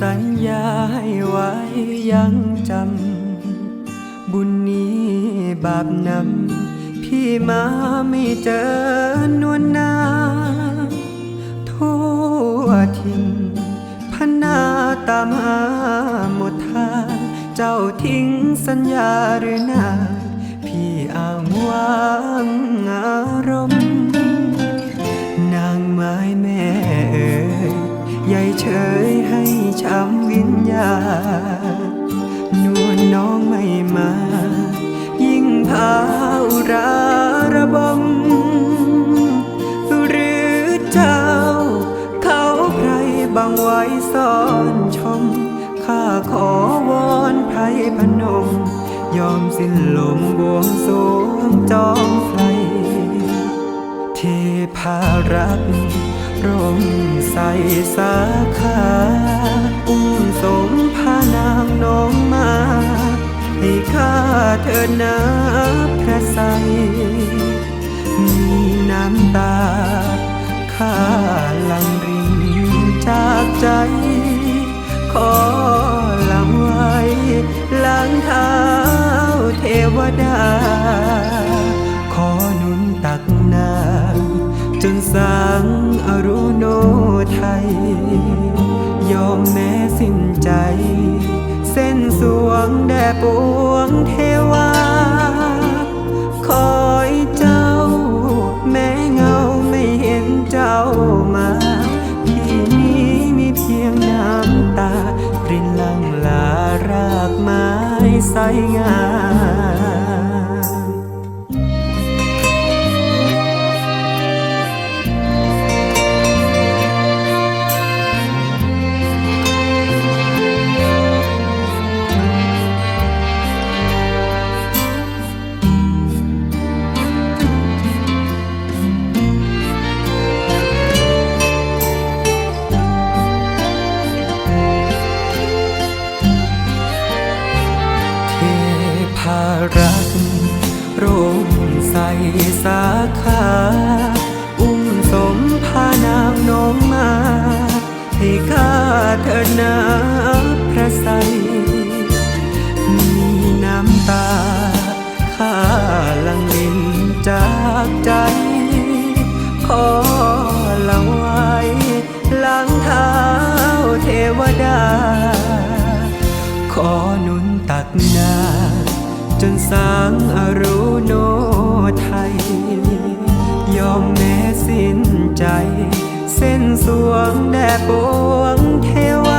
สัญญาให้ไว้ยังจำ บุญนี้บาปนำ พี่มาไม่เจอนวลนา ทั่วทิ้งพนาตามหาหมดทางเจ้าทิ้งสัญญาหรือนา พี่อ้างว่างงา ยให้ช้ำวิญญาณนวลน้องไม่มา ยิ่งพาอุราระบมหรือเจ้า เขาใครบางไว้ซ่อนชม ข้าขอวอนไพรพนม ยอมสิ้นลมบวงสวงจอมไฟเทพารัก ร่มใสสาขาอุ้มสมพานางน้องมา ให้ข้าเถิดนาพระใส มีน้ำตา ข้าลังรินจากใจ ขอลังไว้หลังเท้าเทวดา สางอรุโนไทย ยอมแม้สิ้นใจ เส้นสวงแด่ปารักร่มใสสาขาอุ้มสมพานางน้องมา ให้ข้าเถิดนาพระใส มีน้ำตา ข้าลังลินจากใจ ขอลังไว้หลังเท้าเทวดา ขอหนุนตักนา นสางอรุโนไทย ยอมแม้สิ้นใจ เส้นสวงแด่ปวงเท้า